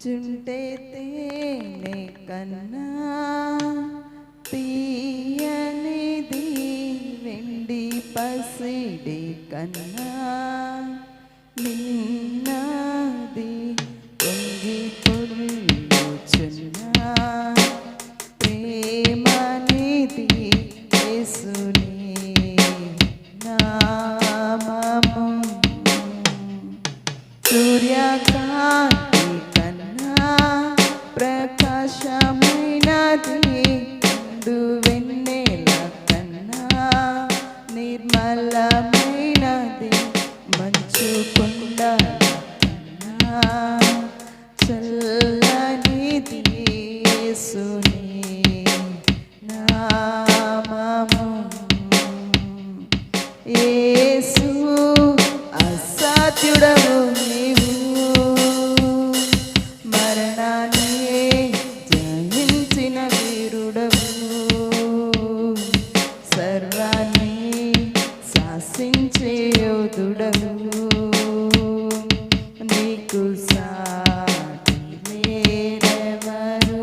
చుంటే తేనె కన్నా తీయనిది వెండి పసిడి కన్నా నిన్నది పొంగి పొల్లుచున్నా ప్రేమనిది యేసుని నామము. సూర్యకాంత్ యేసు అసాధ్యుడవు నీవు. మరణాన్ని జయించిన వీరుడవు. సర్వాన్ని శాసించే యోధుడవు. నీకు సాటి లేరెవరు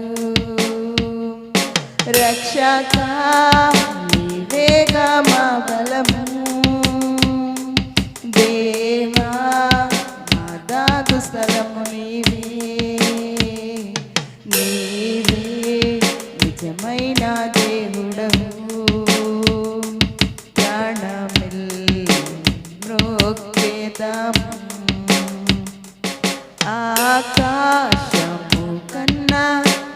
రక్షక నీవేగా మా బలము? నిజమైన దేవుడవు. ప్రాణమిల్ మ్రోక్కేదాము ఆకాశము కన్నా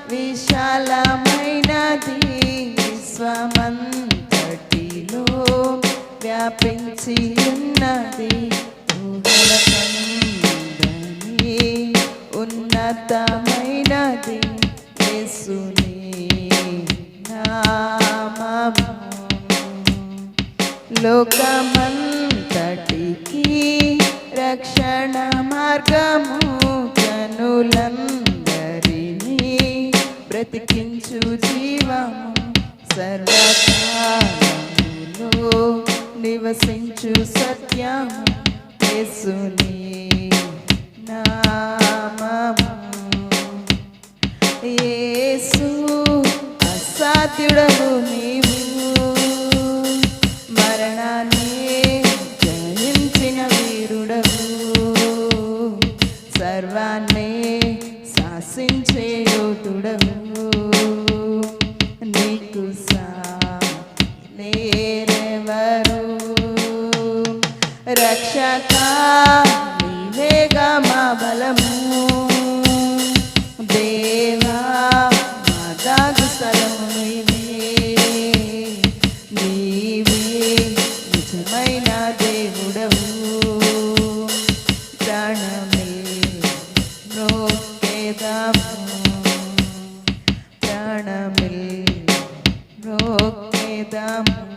విశాలమైనది విశ్వమంతటిలో వ్యాపించి ఉన్నది ఉన్నతమైనది. యేసుని నామము లోకమంతటికి రక్షణ మార్గము జనులందరినీ బ్రతికించు జీవము సర్వకాలములో నివసించు సత్యము యేసుని అసాధ్యుడవు నీవు. మరణాన్ని జయించిన వీరుడవు. సర్వాన్ని శాసించే యోధుడవు. నీకు సారెవరు రక్షకా പ്രാണമിൽ ോക്കേതാമോ